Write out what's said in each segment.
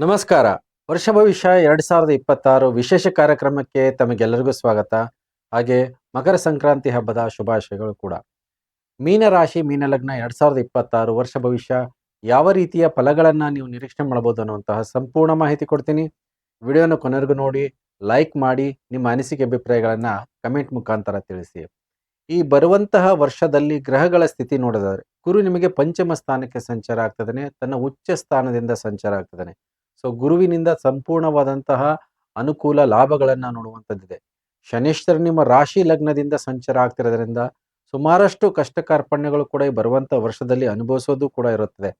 ನಮಸ್ಕಾರ. ವರ್ಷ ಭವಿಷ್ಯ ಎರಡ್ ಸಾವಿರದ ಇಪ್ಪತ್ತಾರು ವಿಶೇಷ ಕಾರ್ಯಕ್ರಮಕ್ಕೆ ತಮಗೆಲ್ಲರಿಗೂ ಸ್ವಾಗತ. ಹಾಗೆ ಮಕರ ಸಂಕ್ರಾಂತಿ ಹಬ್ಬದ ಶುಭಾಶಯಗಳು ಕೂಡ. ಮೀನ ರಾಶಿ ಮೀನ ಲಗ್ನ ಎರಡ್ ಸಾವಿರದ ಇಪ್ಪತ್ತಾರು ವರ್ಷ ಭವಿಷ್ಯ ಯಾವ ರೀತಿಯ ಫಲಗಳನ್ನು ನೀವು ನಿರೀಕ್ಷಣೆ ಮಾಡಬಹುದು ಅನ್ನುವಂತಹ ಸಂಪೂರ್ಣ ಮಾಹಿತಿ ಕೊಡ್ತೀನಿ. ವಿಡಿಯೋನ ಕೊನೆಗೂ ನೋಡಿ, ಲೈಕ್ ಮಾಡಿ, ನಿಮ್ಮ ಅನಿಸಿಕೆ ಅಭಿಪ್ರಾಯಗಳನ್ನು ಕಮೆಂಟ್ ಮುಖಾಂತರ ತಿಳಿಸಿ. ಈ ಬರುವಂತಹ ವರ್ಷದಲ್ಲಿ ಗ್ರಹಗಳ ಸ್ಥಿತಿ ನೋಡಿದರೆ, ಗುರು ನಿಮಗೆ ಪಂಚಮ ಸ್ಥಾನಕ್ಕೆ ಸಂಚಾರ ಆಗ್ತದೆ ತನ್ನ ಉಚ್ಚ ಸ್ಥಾನದಿಂದ ಸಂಚಾರ ಆಗ್ತದಾನೆ. ಸೊ ಗುರುವಿನಿಂದ ಸಂಪೂರ್ಣವಾದಂತಹ ಅನುಕೂಲ ಲಾಭಗಳನ್ನು ನೋಡುವಂಥದ್ದಿದೆ. ಶನೇಶ್ವರ ನಿಮ್ಮ ರಾಶಿ ಲಗ್ನದಿಂದ ಸಂಚಾರ ಆಗ್ತಿರೋದ್ರಿಂದ ಸುಮಾರಷ್ಟು ಕಷ್ಟ ಕಾರ್ಪಣ್ಯಗಳು ಕೂಡ ಈ ಬರುವಂತ ವರ್ಷದಲ್ಲಿ ಅನುಭವಿಸೋದು ಕೂಡ ಇರುತ್ತದೆ.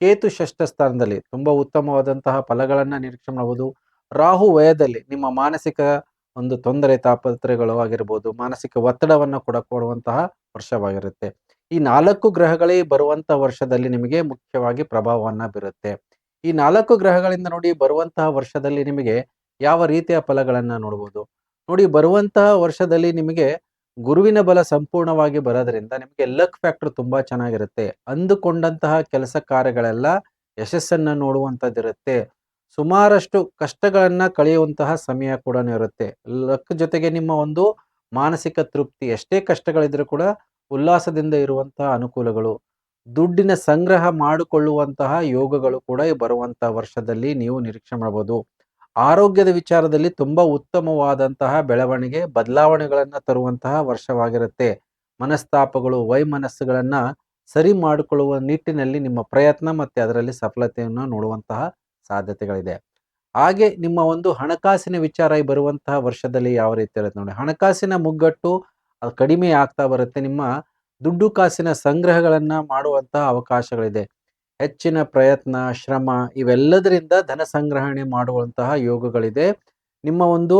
ಕೇತು ಷಷ್ಠ ಸ್ಥಾನದಲ್ಲಿ ತುಂಬಾ ಉತ್ತಮವಾದಂತಹ ಫಲಗಳನ್ನು ನಿರೀಕ್ಷೆ ಮಾಡಬಹುದು ರಾಹು ವಯದಲ್ಲಿ ನಿಮ್ಮ ಮಾನಸಿಕ ಒಂದು ತೊಂದರೆ ತಾಪತ್ರೆಗಳು ಆಗಿರ್ಬೋದು, ಮಾನಸಿಕ ಒತ್ತಡವನ್ನು ಕೂಡ ಕೊಡುವಂತಹ ವರ್ಷವಾಗಿರುತ್ತೆ. ಈ ನಾಲ್ಕು ಗ್ರಹಗಳೇ ಬರುವಂತ ವರ್ಷದಲ್ಲಿ ನಿಮಗೆ ಮುಖ್ಯವಾಗಿ ಪ್ರಭಾವವನ್ನ ಬೀರುತ್ತೆ. ಈ ನಾಲ್ಕು ಗ್ರಹಗಳಿಂದ ನೋಡಿ ಬರುವಂತಹ ವರ್ಷದಲ್ಲಿ ನಿಮಗೆ ಯಾವ ರೀತಿಯ ಫಲಗಳನ್ನ ನೋಡಬಹುದು ನೋಡಿ ಬರುವಂತಹ ವರ್ಷದಲ್ಲಿ ನಿಮಗೆ ಗುರುವಿನ ಬಲ ಸಂಪೂರ್ಣವಾಗಿ ಬರೋದ್ರಿಂದ ನಿಮಗೆ ಲಕ್ ಫ್ಯಾಕ್ಟರ್ ತುಂಬಾ ಚೆನ್ನಾಗಿರುತ್ತೆ. ಅಂದುಕೊಂಡಂತಹ ಕೆಲಸ ಕಾರ್ಯಗಳೆಲ್ಲ ಯಶಸ್ಸನ್ನ ನೋಡುವಂತದ್ದಿರುತ್ತೆ ಸುಮಾರಷ್ಟು ಕಷ್ಟಗಳನ್ನ ಕಳೆಯುವಂತಹ ಸಮಯ ಕೂಡ ಇರುತ್ತೆ. ಲಕ್ ಜೊತೆಗೆ ನಿಮ್ಮ ಒಂದು ಮಾನಸಿಕ ತೃಪ್ತಿ ಎಷ್ಟೇ ಕಷ್ಟಗಳಿದ್ರೂ ಕೂಡ ಉಲ್ಲಾಸದಿಂದ ಇರುವಂತಹ ಅನುಕೂಲಗಳು. ದುಡ್ಡಿನ ಸಂಗ್ರಹ ಮಾಡಿಕೊಳ್ಳುವಂತಹ ಯೋಗಗಳು ಕೂಡ ಬರುವಂತಹ ವರ್ಷದಲ್ಲಿ ನೀವು ನಿರೀಕ್ಷೆ ಮಾಡಬಹುದು ಆರೋಗ್ಯದ ವಿಚಾರದಲ್ಲಿ ತುಂಬಾ ಉತ್ತಮವಾದಂತಹ ಬೆಳವಣಿಗೆ, ಬದಲಾವಣೆಗಳನ್ನ ತರುವಂತಹ ವರ್ಷವಾಗಿರುತ್ತೆ. ಮನಸ್ತಾಪಗಳು, ವೈಮನಸ್ಸುಗಳನ್ನ ಸರಿ ಮಾಡಿಕೊಳ್ಳುವ ನಿಟ್ಟಿನಲ್ಲಿ ನಿಮ್ಮ ಪ್ರಯತ್ನ ಮತ್ತೆ ಅದರಲ್ಲಿ ಸಫಲತೆಯನ್ನು ನೋಡುವಂತಹ ಸಾಧ್ಯತೆಗಳಿದೆ. ಹಾಗೆ ನಿಮ್ಮ ಒಂದು ಹಣಕಾಸಿನ ವಿಚಾರ ಬರುವಂತಹ ವರ್ಷದಲ್ಲಿ ಯಾವ ರೀತಿ ಇರುತ್ತೆ ನೋಡಿ. ಹಣಕಾಸಿನ ಮುಗ್ಗಟ್ಟು ಅದು ಕಡಿಮೆ ಆಗ್ತಾ ಬರುತ್ತೆ ನಿಮ್ಮ ದುಡ್ಡು ಕಾಸಿನ ಸಂಗ್ರಹಗಳನ್ನು ಮಾಡುವಂತಹ ಅವಕಾಶಗಳಿದೆ. ಹೆಚ್ಚಿನ ಪ್ರಯತ್ನ, ಶ್ರಮ ಇವೆಲ್ಲದರಿಂದ ಧನ ಸಂಗ್ರಹಣೆ ಮಾಡುವಂತಹ ಯೋಗಗಳಿದೆ. ನಿಮ್ಮ ಒಂದು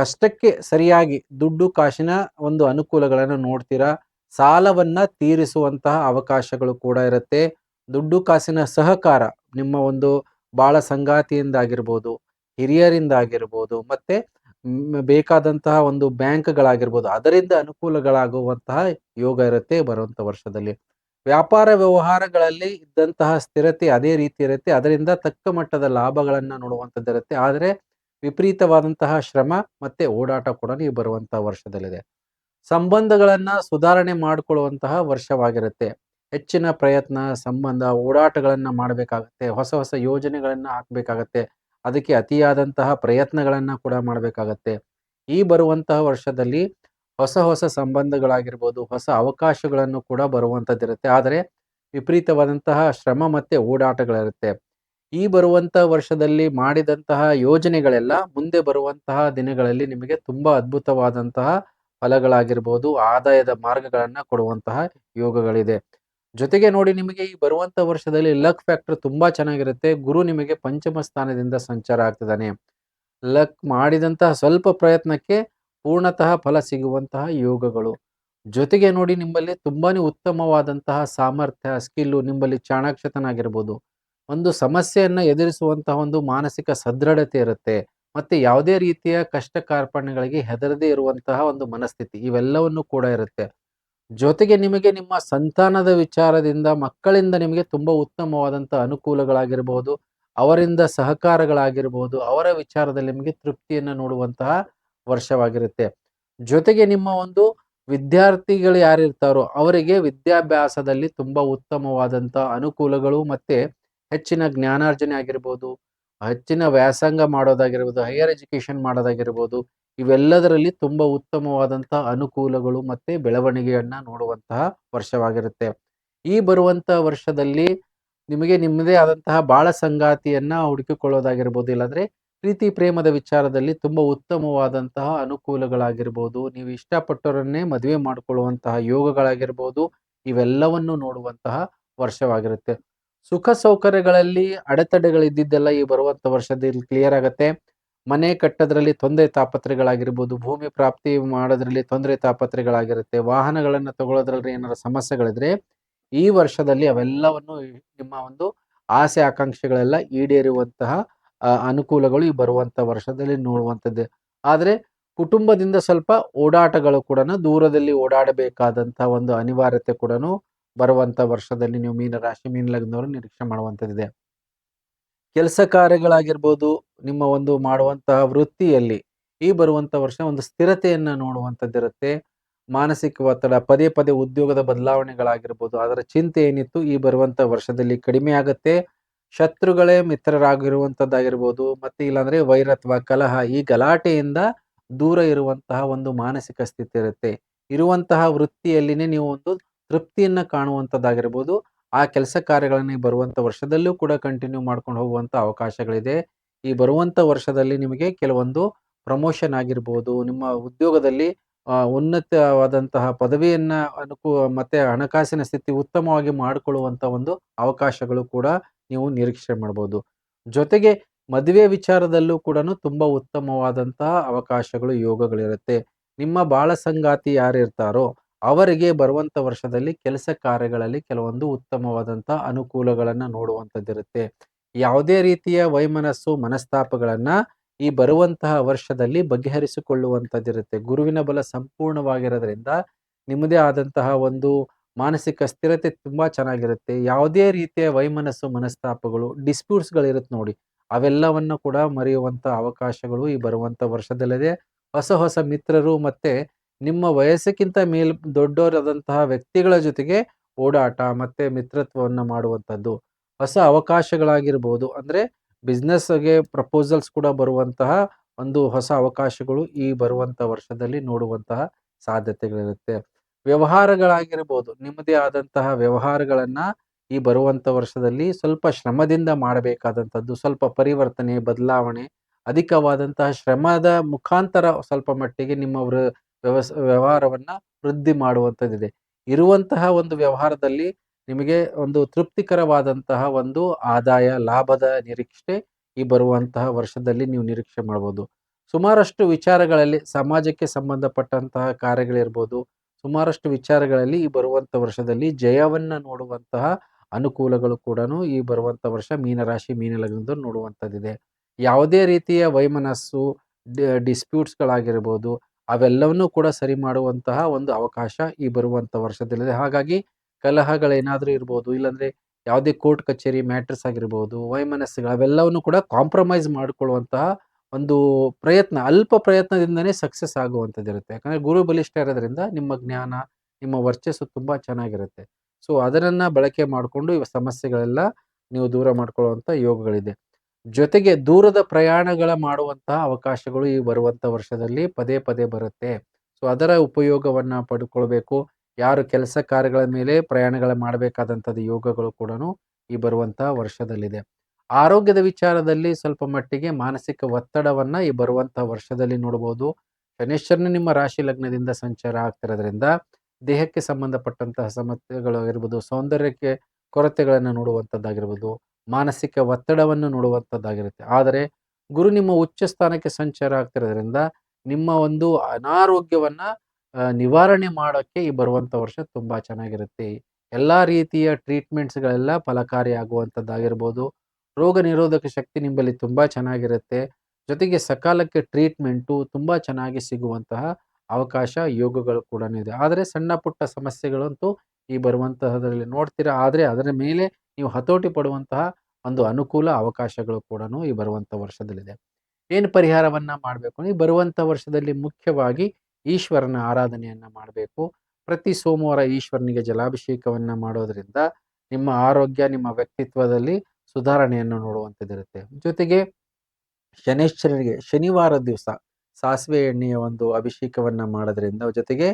ಕಷ್ಟಕ್ಕೆ ಸರಿಯಾಗಿ ದುಡ್ಡು ಕಾಸಿನ ಒಂದು ಅನುಕೂಲಗಳನ್ನು ನೋಡ್ತೀರಾ? ಸಾಲವನ್ನ ತೀರಿಸುವಂತಹ ಅವಕಾಶಗಳು ಕೂಡ ಇರುತ್ತೆ. ದುಡ್ಡು ಕಾಸಿನ ಸಹಕಾರ ನಿಮ್ಮ ಒಂದು ಬಾಳ ಸಂಗಾತಿಯಿಂದ ಆಗಿರ್ಬೋದು ಹಿರಿಯರಿಂದ ಆಗಿರ್ಬೋದು ಮತ್ತೆ ಬೇಕಾದಂತಹ ಒಂದು ಬ್ಯಾಂಕ್ಗಳಾಗಿರ್ಬೋದು, ಅದರಿಂದ ಅನುಕೂಲಗಳಾಗುವಂತಹ ಯೋಗ ಇರುತ್ತೆ ಬರುವಂತ ವರ್ಷದಲ್ಲಿ. ವ್ಯಾಪಾರ ವ್ಯವಹಾರಗಳಲ್ಲಿ ಇದ್ದಂತಹ ಸ್ಥಿರತೆ ಅದೇ ರೀತಿ ಇರುತ್ತೆ. ಅದರಿಂದ ತಕ್ಕ ಮಟ್ಟದ ಲಾಭಗಳನ್ನು ನೋಡುವಂಥದ್ದು ಇರುತ್ತೆ. ಆದರೆ ವಿಪರೀತವಾದಂತಹ ಶ್ರಮ ಮತ್ತೆ ಓಡಾಟ ಕೂಡ ಈ ಬರುವಂತಹ ವರ್ಷದಲ್ಲಿದೆ. ಸಂಬಂಧಗಳನ್ನ ಸುಧಾರಣೆ ಮಾಡಿಕೊಳ್ಳುವಂತಹ ವರ್ಷವಾಗಿರುತ್ತೆ. ಹೆಚ್ಚಿನ ಪ್ರಯತ್ನ, ಸಂಬಂಧ, ಓಡಾಟಗಳನ್ನ ಮಾಡಬೇಕಾಗತ್ತೆ. ಹೊಸ ಹೊಸ ಯೋಜನೆಗಳನ್ನ ಹಾಕಬೇಕಾಗತ್ತೆ. ಅದಕ್ಕೆ ಅತಿಯಾದಂತಹ ಪ್ರಯತ್ನಗಳನ್ನ ಕೂಡ ಮಾಡಬೇಕಾಗತ್ತೆ. ಈ ಬರುವಂತಹ ವರ್ಷದಲ್ಲಿ ಹೊಸ ಹೊಸ ಸಂಬಂಧಗಳಾಗಿರ್ಬೋದು, ಹೊಸ ಅವಕಾಶಗಳನ್ನು ಕೂಡ ಬರುವಂಥದ್ದಿರುತ್ತೆ. ಆದರೆ ವಿಪರೀತವಾದಂತಹ ಶ್ರಮ ಮತ್ತು ಓಡಾಟಗಳಿರುತ್ತೆ. ಈ ಬರುವಂತಹ ವರ್ಷದಲ್ಲಿ ಮಾಡಿದಂತಹ ಯೋಜನೆಗಳೆಲ್ಲ ಮುಂದೆ ಬರುವಂತಹ ದಿನಗಳಲ್ಲಿ ನಿಮಗೆ ತುಂಬ ಅದ್ಭುತವಾದಂತಹ ಫಲಗಳಾಗಿರ್ಬೋದು, ಆದಾಯದ ಮಾರ್ಗಗಳನ್ನು ಕೊಡುವಂತಹ ಯೋಗಗಳಿದೆ. ಜೊತೆಗೆ ನೋಡಿ ನಿಮಗೆ ಈ ಬರುವಂತ ವರ್ಷದಲ್ಲಿ ಲಕ್ ಫ್ಯಾಕ್ಟರ್ ತುಂಬಾ ಚೆನ್ನಾಗಿರುತ್ತೆ. ಗುರು ನಿಮಗೆ ಪಂಚಮ ಸ್ಥಾನದಿಂದ ಸಂಚಾರ ಆಗ್ತಿದ್ದಾನೆ. ಲಕ್ ಮಾಡಿದಂತಹ ಸ್ವಲ್ಪ ಪ್ರಯತ್ನಕ್ಕೆ ಪೂರ್ಣತಃ ಫಲ ಸಿಗುವಂತಹ ಯೋಗಗಳು. ಜೊತೆಗೆ ನೋಡಿ ನಿಮ್ಮಲ್ಲಿ ತುಂಬಾನೇ ಉತ್ತಮವಾದಂತಹ ಸಾಮರ್ಥ್ಯ, ಸ್ಕಿಲ್ಲು ನಿಮ್ಮಲ್ಲಿ ಚಾಣಾಕ್ಷತನಾಗಿರ್ಬೋದು. ಒಂದು ಸಮಸ್ಯೆಯನ್ನ ಎದುರಿಸುವಂತಹ ಒಂದು ಮಾನಸಿಕ ಸದೃಢತೆ ಇರುತ್ತೆ. ಮತ್ತೆ ಯಾವುದೇ ರೀತಿಯ ಕಷ್ಟ ಕಾರ್ಪಣ್ಯಗಳಿಗೆ ಹೆದರದೇ ಇರುವಂತಹ ಒಂದು ಮನಸ್ಥಿತಿ ಇವೆಲ್ಲವನ್ನು ಕೂಡ ಇರುತ್ತೆ. ಜೊತೆಗೆ ನಿಮಗೆ ನಿಮ್ಮ ಸಂತಾನದ ವಿಚಾರದಿಂದ ಮಕ್ಕಳಿಂದ ನಿಮಗೆ ತುಂಬಾ ಉತ್ತಮವಾದಂಥ ಅನುಕೂಲಗಳಾಗಿರಬಹುದು ಅವರಿಂದ ಸಹಕಾರಗಳಾಗಿರಬಹುದು ಅವರ ವಿಚಾರದಲ್ಲಿ ನಿಮಗೆ ತೃಪ್ತಿಯನ್ನು ನೋಡುವಂತಹ ವರ್ಷವಾಗಿರುತ್ತೆ. ಜೊತೆಗೆ ನಿಮ್ಮ ಒಂದು ವಿದ್ಯಾರ್ಥಿಗಳು ಯಾರಿರ್ತಾರೋ ಅವರಿಗೆ ವಿದ್ಯಾಭ್ಯಾಸದಲ್ಲಿ ತುಂಬಾ ಉತ್ತಮವಾದಂಥ ಅನುಕೂಲಗಳು ಮತ್ತೆ ಹೆಚ್ಚಿನ ಜ್ಞಾನಾರ್ಜನೆ ಆಗಿರ್ಬೋದು, ಹೆಚ್ಚಿನ ವ್ಯಾಸಂಗ ಮಾಡೋದಾಗಿರ್ಬೋದು, ಹೈಯರ್ ಎಜುಕೇಶನ್ ಮಾಡೋದಾಗಿರ್ಬೋದು ಇವೆಲ್ಲದರಲ್ಲಿ ತುಂಬಾ ಉತ್ತಮವಾದಂತಹ ಅನುಕೂಲಗಳು ಮತ್ತೆ ಬೆಳವಣಿಗೆಯನ್ನ ನೋಡುವಂತಹ ವರ್ಷವಾಗಿರುತ್ತೆ. ಈ ಬರುವಂತಹ ವರ್ಷದಲ್ಲಿ ನಿಮಗೆ ನಿಮ್ಮದೇ ಆದಂತಹ ಬಾಳ ಸಂಗಾತಿಯನ್ನ ಹುಡುಕಿಕೊಳ್ಳೋದಾಗಿರ್ಬೋದು, ಇಲ್ಲಾಂದ್ರೆ ಪ್ರೀತಿ ಪ್ರೇಮದ ವಿಚಾರದಲ್ಲಿ ತುಂಬಾ ಉತ್ತಮವಾದಂತಹ ಅನುಕೂಲಗಳಾಗಿರ್ಬೋದು, ನೀವು ಇಷ್ಟಪಟ್ಟವರನ್ನೇ ಮದುವೆ ಮಾಡಿಕೊಳ್ಳುವಂತಹ ಯೋಗಗಳಾಗಿರ್ಬೋದು, ಇವೆಲ್ಲವನ್ನು ನೋಡುವಂತಹ ವರ್ಷವಾಗಿರುತ್ತೆ. ಸುಖ ಸೌಕರ್ಯಗಳಲ್ಲಿ ಅಡೆತಡೆಗಳಿದ್ದಿದ್ದೆಲ್ಲ ಈ ಬರುವಂತ ವರ್ಷದಲ್ಲಿ ಕ್ಲಿಯರ್ ಆಗತ್ತೆ. ಮನೆ ಕಟ್ಟೋದ್ರಲ್ಲಿ ತೊಂದರೆ ತಾಪತ್ರೆಗಳಾಗಿರ್ಬೋದು ಭೂಮಿ ಪ್ರಾಪ್ತಿ ಮಾಡೋದ್ರಲ್ಲಿ ತೊಂದರೆ ತಾಪತ್ರೆಗಳಾಗಿರುತ್ತೆ ವಾಹನಗಳನ್ನು ತಗೊಳ್ಳೋದ್ರಲ್ಲಿ ಏನಾರ ಸಮಸ್ಯೆಗಳಿದ್ರೆ, ಈ ವರ್ಷದಲ್ಲಿ ಅವೆಲ್ಲವನ್ನು ನಿಮ್ಮ ಒಂದು ಆಸೆ ಆಕಾಂಕ್ಷೆಗಳೆಲ್ಲ ಈಡೇರುವಂತಹ ಅನುಕೂಲಗಳು ಈ ಬರುವಂತ ವರ್ಷದಲ್ಲಿ ನೋಡುವಂಥದ್ದು. ಆದರೆ ಕುಟುಂಬದಿಂದ ಸ್ವಲ್ಪ ಓಡಾಟಗಳು ಕೂಡ ದೂರದಲ್ಲಿ ಓಡಾಡಬೇಕಾದಂತಹ ಒಂದು ಅನಿವಾರ್ಯತೆ ಕೂಡ ಬರುವಂತ ವರ್ಷದಲ್ಲಿ ನೀವು ಮೀನ ರಾಶಿ ಮೀನ ಲಗ್ನವರು ನಿರೀಕ್ಷೆ ಮಾಡುವಂಥದ್ದಿದೆ. ಕೆಲಸ ಕಾರ್ಯಗಳಾಗಿರ್ಬೋದು, ನಿಮ್ಮ ಒಂದು ಮಾಡುವಂತಹ ವೃತ್ತಿಯಲ್ಲಿ ಈ ಬರುವಂತ ವರ್ಷ ಒಂದು ಸ್ಥಿರತೆಯನ್ನು ನೋಡುವಂಥದ್ದಿರುತ್ತೆ. ಮಾನಸಿಕ ಒತ್ತಡ, ಪದೇ ಪದೇ ಉದ್ಯೋಗದ ಬದಲಾವಣೆಗಳಾಗಿರ್ಬೋದು, ಅದರ ಚಿಂತೆ ಏನಿತ್ತು ಈ ಬರುವಂತ ವರ್ಷದಲ್ಲಿ ಕಡಿಮೆ ಆಗುತ್ತೆ. ಶತ್ರುಗಳೇ ಮಿತ್ರರಾಗಿರುವಂಥದ್ದಾಗಿರ್ಬೋದು ಮತ್ತೆ ಇಲ್ಲಾಂದ್ರೆ ವೈರತ್ವ ಕಲಹ ಈ ಗಲಾಟೆಯಿಂದ ದೂರ ಇರುವಂತಹ ಒಂದು ಮಾನಸಿಕ ಸ್ಥಿತಿ ಇರುತ್ತೆ. ಇರುವಂತಹ ವೃತ್ತಿಯಲ್ಲಿನೇ ನೀವು ಒಂದು ತೃಪ್ತಿಯನ್ನು ಕಾಣುವಂತದ್ದಾಗಿರ್ಬೋದು. ಆ ಕೆಲಸ ಕಾರ್ಯಗಳನ್ನು ಈ ಬರುವಂತ ವರ್ಷದಲ್ಲೂ ಕೂಡ ಕಂಟಿನ್ಯೂ ಮಾಡ್ಕೊಂಡು ಹೋಗುವಂಥ ಅವಕಾಶಗಳಿದೆ. ಈ ಬರುವಂಥ ವರ್ಷದಲ್ಲಿ ನಿಮಗೆ ಕೆಲವೊಂದು ಪ್ರಮೋಷನ್ ಆಗಿರ್ಬೋದು, ನಿಮ್ಮ ಉದ್ಯೋಗದಲ್ಲಿ ಉನ್ನತವಾದಂತಹ ಪದವಿಯನ್ನು ಅನುಕೂ, ಮತ್ತು ಹಣಕಾಸಿನ ಸ್ಥಿತಿ ಉತ್ತಮವಾಗಿ ಮಾಡಿಕೊಳ್ಳುವಂಥ ಒಂದು ಅವಕಾಶಗಳು ಕೂಡ ನೀವು ನಿರೀಕ್ಷೆ ಮಾಡ್ಬೋದು. ಜೊತೆಗೆ ಮದುವೆ ವಿಚಾರದಲ್ಲೂ ಕೂಡ ತುಂಬ ಉತ್ತಮವಾದಂತಹ ಅವಕಾಶಗಳು, ಯೋಗಗಳಿರುತ್ತೆ. ನಿಮ್ಮ ಬಾಳ ಸಂಗಾತಿ ಯಾರಿರ್ತಾರೋ ಅವರಿಗೆ ಬರುವಂತ ವರ್ಷದಲ್ಲಿ ಕೆಲಸ ಕಾರ್ಯಗಳಲ್ಲಿ ಕೆಲವೊಂದು ಉತ್ತಮವಾದಂತಹ ಅನುಕೂಲಗಳನ್ನು ನೋಡುವಂತದ್ದಿರುತ್ತೆ. ಯಾವುದೇ ರೀತಿಯ ವೈಮನಸ್ಸು, ಮನಸ್ತಾಪಗಳನ್ನ ಈ ಬರುವಂತಹ ವರ್ಷದಲ್ಲಿ ಬಗೆಹರಿಸಿಕೊಳ್ಳುವಂತದ್ದಿರುತ್ತೆ. ಗುರುವಿನ ಬಲ ಸಂಪೂರ್ಣವಾಗಿರೋದ್ರಿಂದ ನಿಮ್ಮದೇ ಆದಂತಹ ಒಂದು ಮಾನಸಿಕ ಸ್ಥಿರತೆ ತುಂಬಾ ಚೆನ್ನಾಗಿರುತ್ತೆ. ಯಾವುದೇ ರೀತಿಯ ವೈಮನಸ್ಸು, ಮನಸ್ತಾಪಗಳು ಡಿಸ್ಪ್ಯೂಟ್ಸ್ಗಳಿರುತ್ತೆ ನೋಡಿ, ಅವೆಲ್ಲವನ್ನು ಕೂಡ ಮರೆಯುವಂತ ಅವಕಾಶಗಳು ಈ ಬರುವಂತ ವರ್ಷದಲ್ಲದೆ. ಹೊಸ ಹೊಸ ಮಿತ್ರರು ಮತ್ತೆ ನಿಮ್ಮ ವಯಸ್ಸಕ್ಕಿಂತ ಮೇಲ್ ದೊಡ್ಡವರಾದಂತಹ ವ್ಯಕ್ತಿಗಳ ಜೊತೆಗೆ ಓಡಾಟ ಮತ್ತೆ ಮಿತ್ರತ್ವವನ್ನ ಮಾಡುವಂತದ್ದು ಹೊಸ ಅವಕಾಶಗಳಾಗಿರ್ಬೋದು. ಅಂದ್ರೆ ಬಿಸ್ನೆಸ್ಗೆ ಪ್ರಪೋಸಲ್ಸ್ ಕೂಡ ಬರುವಂತಹ ಒಂದು ಹೊಸ ಅವಕಾಶಗಳು ಈ ಬರುವಂಥ ವರ್ಷದಲ್ಲಿ ನೋಡುವಂತಹ ಸಾಧ್ಯತೆಗಳಿರುತ್ತೆ. ವ್ಯವಹಾರಗಳಾಗಿರ್ಬೋದು, ನಿಮ್ಮದೇ ಆದಂತಹ ವ್ಯವಹಾರಗಳನ್ನ ಈ ಬರುವಂಥ ವರ್ಷದಲ್ಲಿ ಸ್ವಲ್ಪ ಶ್ರಮದಿಂದ ಮಾಡಬೇಕಾದಂಥದ್ದು ಸ್ವಲ್ಪ ಪರಿವರ್ತನೆ, ಬದಲಾವಣೆ, ಅಧಿಕವಾದಂತಹ ಶ್ರಮದ ಮುಖಾಂತರ ಸ್ವಲ್ಪ ಮಟ್ಟಿಗೆ ನಿಮ್ಮ ವ್ಯವಸ್, ವ್ಯವಹಾರವನ್ನು ವೃದ್ಧಿ ಮಾಡುವಂಥದ್ದಿದೆ. ಇರುವಂತಹ ಒಂದು ವ್ಯವಹಾರದಲ್ಲಿ ನಿಮಗೆ ಒಂದು ತೃಪ್ತಿಕರವಾದಂತಹ ಒಂದು ಆದಾಯ, ಲಾಭದ ನಿರೀಕ್ಷೆ ಈ ಬರುವಂತಹ ವರ್ಷದಲ್ಲಿ ನೀವು ನಿರೀಕ್ಷೆ ಮಾಡ್ಬೋದು. ಸುಮಾರಷ್ಟು ವಿಚಾರಗಳಲ್ಲಿ ಸಮಾಜಕ್ಕೆ ಸಂಬಂಧಪಟ್ಟಂತಹ ಕಾರ್ಯಗಳಿರ್ಬೋದು. ಸುಮಾರಷ್ಟು ವಿಚಾರಗಳಲ್ಲಿ ಈ ಬರುವಂಥ ವರ್ಷದಲ್ಲಿ ಜಯವನ್ನು ನೋಡುವಂತಹ ಅನುಕೂಲಗಳು ಕೂಡ ಈ ಬರುವಂಥ ವರ್ಷ ಮೀನರಾಶಿ ಮೀನಲಗ್ನದ ನೋಡುವಂಥದ್ದಿದೆ. ಯಾವುದೇ ರೀತಿಯ ವೈಮನಸ್ಸು ಡಿಸ್ಪ್ಯೂಟ್ಸ್ಗಳಾಗಿರ್ಬೋದು ಅವೆಲ್ಲವನ್ನೂ ಕೂಡ ಸರಿ ಮಾಡುವಂತಹ ಒಂದು ಅವಕಾಶ ಈ ಬರುವಂತ ವರ್ಷದಲ್ಲಿದೆ. ಹಾಗಾಗಿ ಕಲಹಗಳೇನಾದರೂ ಇರ್ಬೋದು, ಇಲ್ಲಾಂದ್ರೆ ಯಾವುದೇ ಕೋರ್ಟ್ ಕಚೇರಿ, ಮ್ಯಾಟ್ರಸ್ ಆಗಿರ್ಬೋದು, ವೈಮನಸ್ಸುಗಳು, ಅವೆಲ್ಲವನ್ನು ಕೂಡ ಕಾಂಪ್ರಮೈಸ್ ಮಾಡಿಕೊಳ್ಳುವಂತಹ ಒಂದು ಪ್ರಯತ್ನ, ಅಲ್ಪ ಪ್ರಯತ್ನದಿಂದನೇ ಸಕ್ಸಸ್ ಆಗುವಂಥದ್ದಿರುತ್ತೆ. ಯಾಕಂದರೆ ಗುರು ಬಲಿಷ್ಠ ಇರೋದ್ರಿಂದ ನಿಮ್ಮ ಜ್ಞಾನ, ನಿಮ್ಮ ವರ್ಚಸ್ಸು ತುಂಬ ಚೆನ್ನಾಗಿರುತ್ತೆ. ಸೊ ಅದನ್ನು ಬಳಕೆ ಮಾಡಿಕೊಂಡು ಇವ ಸಮಸ್ಯೆಗಳೆಲ್ಲ ನೀವು ದೂರ ಮಾಡ್ಕೊಳ್ಳುವಂಥ ಯೋಗಗಳಿದೆ. ಜೊತೆಗೆ ದೂರದ ಪ್ರಯಾಣಗಳ ಮಾಡುವಂತಹ ಅವಕಾಶಗಳು ಈ ಬರುವಂತ ವರ್ಷದಲ್ಲಿ ಪದೇ ಪದೇ ಬರುತ್ತೆ. ಸೊ ಅದರ ಉಪಯೋಗವನ್ನ ಪಡ್ಕೊಳ್ಬೇಕು. ಯಾರು ಕೆಲಸ ಕಾರ್ಯಗಳ ಮೇಲೆ ಪ್ರಯಾಣಗಳ ಮಾಡಬೇಕಾದಂಥದ್ದು ಯೋಗಗಳು ಕೂಡ ಈ ಬರುವಂತಹ ವರ್ಷದಲ್ಲಿದೆ. ಆರೋಗ್ಯದ ವಿಚಾರದಲ್ಲಿ ಸ್ವಲ್ಪ ಮಟ್ಟಿಗೆ ಮಾನಸಿಕ ಒತ್ತಡವನ್ನ ಈ ಬರುವಂತಹ ವರ್ಷದಲ್ಲಿ ನೋಡಬಹುದು ಶನೇಶ್ವರನ ನಿಮ್ಮ ರಾಶಿ ಲಗ್ನದಿಂದ ಸಂಚಾರ ಆಗ್ತಿರೋದ್ರಿಂದ ದೇಹಕ್ಕೆ ಸಂಬಂಧಪಟ್ಟಂತಹ ಸಮಸ್ಯೆಗಳು ಆಗಿರ್ಬೋದು, ಸೌಂದರ್ಯಕ್ಕೆ ಕೊರತೆಗಳನ್ನು ನೋಡುವಂಥದ್ದಾಗಿರ್ಬೋದು ಮಾನಸಿಕ ಒತ್ತಡವನ್ನು ನೋಡುವಂಥದ್ದಾಗಿರುತ್ತೆ. ಆದರೆ ಗುರು ನಿಮ್ಮ ಉಚ್ಚ ಸ್ಥಾನಕ್ಕೆ ಸಂಚಾರ ಆಗ್ತಿರೋದ್ರಿಂದ ನಿಮ್ಮ ಒಂದು ಅನಾರೋಗ್ಯವನ್ನ ನಿವಾರಣೆ ಮಾಡೋಕ್ಕೆ ಈ ಬರುವಂಥ ವರ್ಷ ತುಂಬ ಚೆನ್ನಾಗಿರುತ್ತೆ. ಎಲ್ಲ ರೀತಿಯ ಟ್ರೀಟ್ಮೆಂಟ್ಸ್ಗಳೆಲ್ಲ ಫಲಕಾರಿ ಆಗುವಂಥದ್ದಾಗಿರ್ಬೋದು. ರೋಗ ನಿರೋಧಕ ಶಕ್ತಿ ನಿಮ್ಮಲ್ಲಿ ತುಂಬ ಚೆನ್ನಾಗಿರುತ್ತೆ. ಜೊತೆಗೆ ಸಕಾಲಕ್ಕೆ ಟ್ರೀಟ್ಮೆಂಟು ತುಂಬ ಚೆನ್ನಾಗಿ ಸಿಗುವಂತಹ ಅವಕಾಶ, ಯೋಗಗಳು ಕೂಡ ಇದೆ. ಆದರೆ ಸಣ್ಣ ಪುಟ್ಟ ಸಮಸ್ಯೆಗಳಂತೂ ಈ ಬರುವಂತಹದ್ರಲ್ಲಿ ನೋಡ್ತೀರಾ? ಆದರೆ ಅದರ ಮೇಲೆ ನೀವು ಹತೋಟಿ ಪಡುವಂತಹ ಒಂದು ಅನುಕೂಲ ಅವಕಾಶಗಳು ಕೂಡ ಈ ಬರುವಂಥ ವರ್ಷದಲ್ಲಿದೆ. ಏನು ಪರಿಹಾರವನ್ನ ಮಾಡಬೇಕು? ಈ ಬರುವಂಥ ವರ್ಷದಲ್ಲಿ ಮುಖ್ಯವಾಗಿ ಈಶ್ವರನ ಆರಾಧನೆಯನ್ನ ಮಾಡಬೇಕು. ಪ್ರತಿ ಸೋಮವಾರ ಈಶ್ವರನಿಗೆ ಜಲಾಭಿಷೇಕವನ್ನ ಮಾಡೋದರಿಂದ ನಿಮ್ಮ ಆರೋಗ್ಯ, ನಿಮ್ಮ ವ್ಯಕ್ತಿತ್ವದಲ್ಲಿ ಸುಧಾರಣೆಯನ್ನು ನೋಡುವಂಥದ್ದಿರುತ್ತೆ. ಜೊತೆಗೆ ಶನೇಶ್ವರನಿಗೆ ಶನಿವಾರ ದಿವಸ ಸಾಸಿವೆ ಎಣ್ಣೆಯ ಒಂದು ಅಭಿಷೇಕವನ್ನ ಮಾಡೋದ್ರಿಂದ ಜೊತೆಗೆ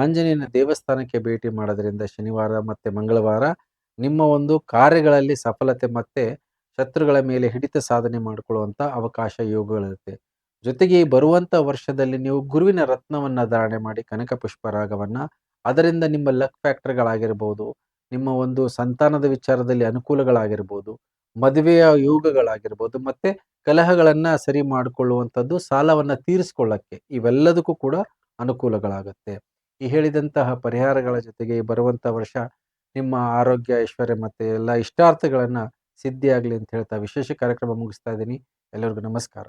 ಆಂಜನೇಯನ ದೇವಸ್ಥಾನಕ್ಕೆ ಭೇಟಿ ಮಾಡೋದ್ರಿಂದ ಶನಿವಾರ ಮತ್ತೆ ಮಂಗಳವಾರ ನಿಮ್ಮ ಒಂದು ಕಾರ್ಯಗಳಲ್ಲಿ ಸಫಲತೆ ಮತ್ತೆ ಶತ್ರುಗಳ ಮೇಲೆ ಹಿಡಿತ ಸಾಧನೆ ಮಾಡಿಕೊಳ್ಳುವಂತ ಅವಕಾಶ ಯೋಗಗಳಿರುತ್ತೆ. ಜೊತೆಗೆ ಈ ಬರುವಂತ ವರ್ಷದಲ್ಲಿ ನೀವು ಗುರುವಿನ ರತ್ನವನ್ನ ಧಾರಣೆ ಮಾಡಿ ಕನಕ ಪುಷ್ಪರಾಗವನ್ನ, ಅದರಿಂದ ನಿಮ್ಮ ಲಕ್ ಫ್ಯಾಕ್ಟರ್ಗಳಾಗಿರ್ಬೋದು, ನಿಮ್ಮ ಒಂದು ಸಂತಾನದ ವಿಚಾರದಲ್ಲಿ ಅನುಕೂಲಗಳಾಗಿರ್ಬೋದು, ಮದುವೆಯ ಯೋಗಗಳಾಗಿರ್ಬೋದು, ಮತ್ತೆ ಕಲಹಗಳನ್ನ ಸರಿ ಮಾಡಿಕೊಳ್ಳುವಂಥದ್ದು ಸಾಲವನ್ನ ತೀರಿಸ್ಕೊಳ್ಳಕ್ಕೆ ಇವೆಲ್ಲದಕ್ಕೂ ಕೂಡ ಅನುಕೂಲಗಳಾಗುತ್ತೆ. ಈ ಹೇಳಿದಂತಹ ಪರಿಹಾರಗಳ ಜೊತೆಗೆ ಈ ಬರುವಂತ ವರ್ಷ ನಿಮ್ಮ ಆರೋಗ್ಯ, ಐಶ್ವರ್ಯ ಮತ್ತೆ ಎಲ್ಲ ಇಷ್ಟಾರ್ಥಗಳನ್ನ ಸಿದ್ಧಿಯಾಗಲಿ ಅಂತ ಹೇಳ್ತಾ ವಿಶೇಷ ಕಾರ್ಯಕ್ರಮ ಮುಗಿಸ್ತಾ ಇದ್ದೀನಿ. ಎಲ್ಲರಿಗೂ ನಮಸ್ಕಾರ.